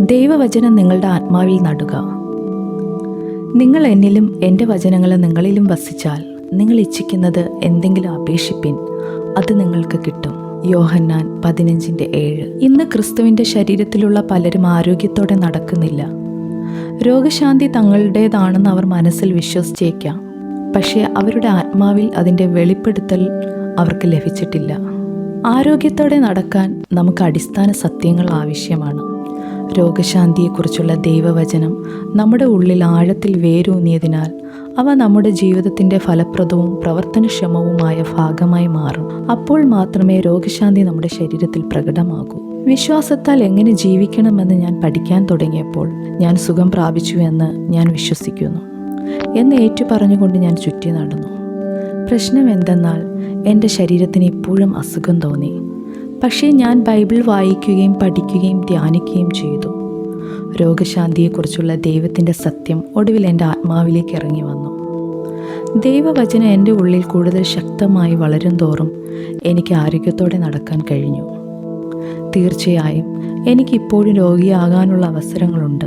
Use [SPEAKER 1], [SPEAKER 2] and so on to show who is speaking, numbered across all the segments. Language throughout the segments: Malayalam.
[SPEAKER 1] ദൈവവചനം നിങ്ങളുടെ ആത്മാവിൽ നടുക. നിങ്ങൾ എന്നിലും എന്റെ വചനങ്ങൾ നിങ്ങളിലും വസിച്ചാൽ നിങ്ങൾ ഇച്ഛിക്കുന്നത് എന്തെങ്കിലും അപേക്ഷിപ്പിൻ അത് നിങ്ങൾക്ക് കിട്ടും. യോഹന്നാൻ പതിനഞ്ചിന്റെ ഏഴ്. ഇന്ന് ക്രിസ്തുവിന്റെ ശരീരത്തിലുള്ള പലരും ആരോഗ്യത്തോടെ നടക്കുന്നില്ല. രോഗശാന്തി തങ്ങളുടേതാണെന്ന് അവർ മനസ്സിൽ വിശ്വസിച്ചേക്കാം. പക്ഷേ അവരുടെ ആത്മാവിൽ അതിന്റെ വെളിപ്പെടുത്തൽ അവർക്ക് ലഭിച്ചിട്ടില്ല. ആരോഗ്യത്തോടെ നടക്കാൻ നമുക്ക് അടിസ്ഥാന സത്യങ്ങൾ ആവശ്യമാണ്. രോഗശാന്തിയെക്കുറിച്ചുള്ള ദൈവവചനം നമ്മുടെ ഉള്ളിൽ ആഴത്തിൽ വേരൂന്നിയതിനാൽ അവ നമ്മുടെ ജീവിതത്തിന്റെ ഫലപ്രദവും പ്രവർത്തനക്ഷമവുമായ ഭാഗമായി മാറും. അപ്പോൾ മാത്രമേ രോഗശാന്തി നമ്മുടെ ശരീരത്തിൽ പ്രകടമാകൂ. വിശ്വാസത്താൽ എങ്ങനെ ജീവിക്കണമെന്ന് ഞാൻ പഠിക്കാൻ തുടങ്ങിയപ്പോൾ ഞാൻ സുഖം പ്രാപിച്ചു എന്ന് ഞാൻ വിശ്വസിക്കുന്നു. എന്ന് ഏറ്റുപറഞ്ഞുകൊണ്ട് ഞാൻ ചുറ്റി നടന്നു. പ്രശ്നം എന്തെന്നാൽ എന്റെ ശരീരത്തിന് ഇപ്പോഴും അസുഖം തോന്നി. പക്ഷേ ഞാൻ ബൈബിൾ വായിക്കുകയും പഠിക്കുകയും ധ്യാനിക്കുകയും ചെയ്തു. രോഗശാന്തിയെക്കുറിച്ചുള്ള ദൈവത്തിന്റെ സത്യം ഒടുവിൽ എന്റെ ആത്മാവിലേക്ക് ഇറങ്ങി വന്നു. ദൈവവചനം എന്റെ ഉള്ളിൽ കൂടുതൽ ശക്തമായി വളരും തോറും എനിക്ക് ആരോഗ്യത്തോടെ നടക്കാൻ കഴിഞ്ഞു. തീർച്ചയായും എനിക്കിപ്പോഴും രോഗിയാകാനുള്ള അവസരങ്ങളുണ്ട്.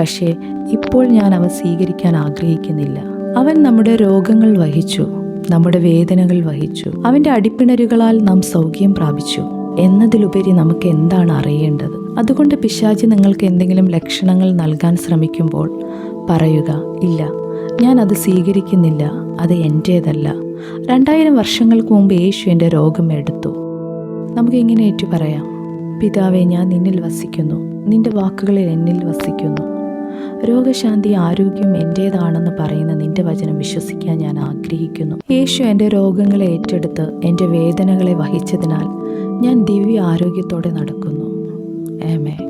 [SPEAKER 1] പക്ഷേ ഇപ്പോൾ ഞാൻ അവ സ്വീകരിക്കാൻ ആഗ്രഹിക്കുന്നില്ല. അവൻ നമ്മുടെ രോഗങ്ങൾ വഹിച്ചു. നമ്മുടെ വേദനകൾ വഹിച്ചു. അവന്റെ അടിപ്പിണരുകളാൽ നാം സൗഖ്യം പ്രാപിച്ചു. എന്നതിലുപരി നമുക്ക് എന്താണ് അറിയേണ്ടത്? അതുകൊണ്ട് പിശാചി നിങ്ങൾക്ക് എന്തെങ്കിലും ലക്ഷണങ്ങൾ നൽകാൻ ശ്രമിക്കുമ്പോൾ പറയുക ഇല്ല ഞാൻ അത് സ്വീകരിക്കുന്നില്ല അത് എന്റേതല്ല രണ്ടായിരം വർഷങ്ങൾക്ക് മുമ്പ് യേശു എന്റെ രോഗം എടുത്തു. നമുക്ക് ഇങ്ങനെ ഏറ്റു പറയാം പിതാവെ ഞാൻ നിന്നിൽ വസിക്കുന്നു. നിന്റെ വാക്കുകളിൽ എന്നിൽ വസിക്കുന്നു. രോഗശാന്തി ആരോഗ്യം എന്റേതാണെന്ന് പറയുന്ന നിന്റെ വചനം വിശ്വസിക്കാൻ ഞാൻ ആഗ്രഹിക്കുന്നു. യേശു എന്റെ രോഗങ്ങളെ ഏറ്റെടുത്ത് എന്റെ വേദനകളെ വഹിച്ചതിനാൽ ഞാൻ ദിവ്യ ആരോഗ്യത്തോടെ നടക്കുന്നു. ഏമേ